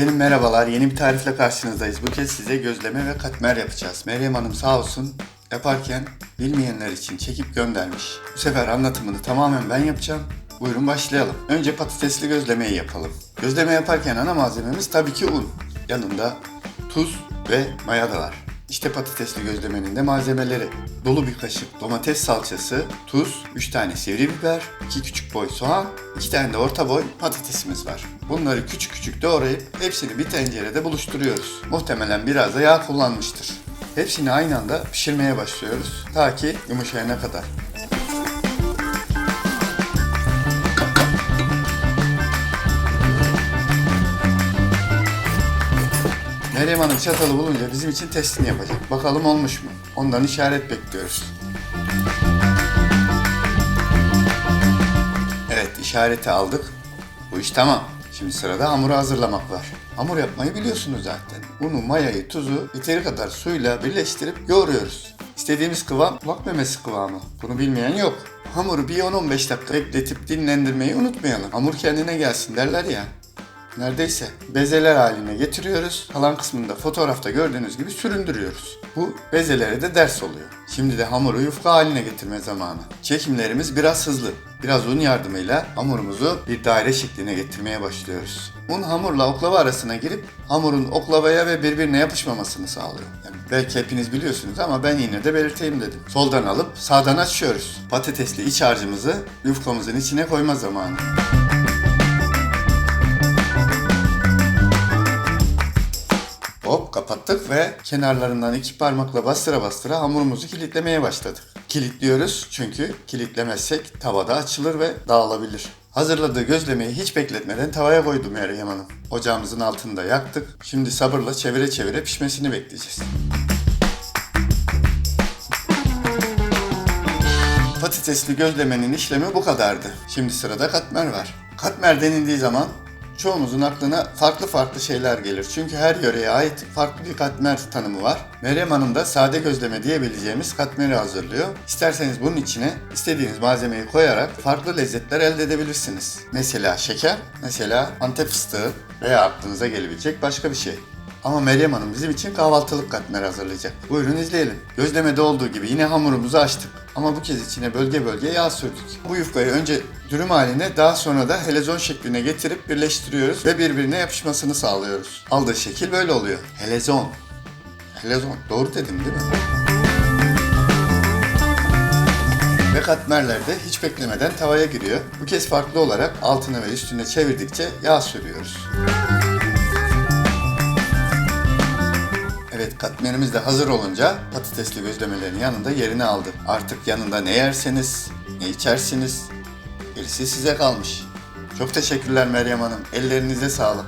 Efendim merhabalar. Yeni bir tarifle karşınızdayız. Bu kez size gözleme ve katmer yapacağız. Meryem Hanım sağ olsun yaparken bilmeyenler için çekip göndermiş. Bu sefer anlatımını tamamen ben yapacağım. Buyurun başlayalım. Önce patatesli gözlemeyi yapalım. Gözleme yaparken ana malzememiz tabii ki un. Yanında tuz ve maya da var. İşte patatesli gözlemenin de malzemeleri. Dolu bir kaşık domates salçası, tuz, 3 tane sivri biber, 2 küçük boy soğan, 2 tane de orta boy patatesimiz var. Bunları küçük küçük doğrayıp hepsini bir tencerede buluşturuyoruz. Muhtemelen biraz da yağ kullanmıştır. Hepsini aynı anda pişirmeye başlıyoruz. Ta ki yumuşayana kadar. Meryem Hanım çatalı bulunca bizim için testini yapacak. Bakalım olmuş mu? Ondan işaret bekliyoruz. Evet işareti aldık. Bu iş tamam. Şimdi sırada hamuru hazırlamak var. Hamur yapmayı biliyorsunuz zaten. Unu, mayayı, tuzu yeteri kadar suyla birleştirip yoğuruyoruz. İstediğimiz kıvam bak memesi kıvamı. Bunu bilmeyen yok. Hamuru bir 10-15 dakika bekletip dinlendirmeyi unutmayalım. Hamur kendine gelsin derler ya. Neredeyse bezeler haline getiriyoruz. Kalan kısmında fotoğrafta gördüğünüz gibi süründürüyoruz. Bu bezelere de ders oluyor. Şimdi de hamuru yufka haline getirme zamanı. Çekimlerimiz biraz hızlı. Biraz un yardımıyla hamurumuzu bir daire şekline getirmeye başlıyoruz. Un hamurla oklava arasına girip hamurun oklavaya ve birbirine yapışmamasını sağlıyor. Yani belki hepiniz biliyorsunuz ama ben yine de belirteyim dedim. Soldan alıp sağdan açıyoruz. Patatesli iç harcımızı yufkamızın içine koyma zamanı. Ve kenarlarından iki parmakla bastıra bastıra hamurumuzu kilitlemeye başladık. Kilitliyoruz çünkü kilitlemezsek tavada açılır ve dağılabilir. Hazırladığı gözlemeyi hiç bekletmeden tavaya koydum Meryem Hanım. Ocağımızın altında yaktık. Şimdi sabırla çevire çevire pişmesini bekleyeceğiz. Patatesli gözlemenin işlemi bu kadardı. Şimdi sırada katmer var. Katmer denildiği zaman çoğumuzun aklına farklı farklı şeyler gelir. Çünkü her yöreye ait farklı bir katmer tanımı var. Meryem Hanım da sade gözleme diyebileceğimiz katmeri hazırlıyor. İsterseniz bunun içine istediğiniz malzemeyi koyarak farklı lezzetler elde edebilirsiniz. Mesela şeker, mesela antep fıstığı veya aklınıza gelebilecek başka bir şey. Ama Meryem Hanım bizim için kahvaltılık katmer hazırlayacak. Buyurun izleyelim. Gözlemede olduğu gibi yine hamurumuzu açtık. Ama bu kez içine bölge bölge yağ sürdük. Bu yufkayı önce dürüm haline daha sonra da helezon şekline getirip birleştiriyoruz ve birbirine yapışmasını sağlıyoruz. Aldığı şekil böyle oluyor. Helezon. Helezon. Doğru dedim değil mi? Ve katmerler de hiç beklemeden tavaya giriyor. Bu kez farklı olarak altına ve üstüne çevirdikçe yağ sürüyoruz. Evet katmerimiz de hazır olunca patatesli gözlemelerin yanında yerini aldı. Artık yanında ne yerseniz, ne içersiniz gerisi size kalmış. Çok teşekkürler Meryem Hanım. Ellerinize sağlık.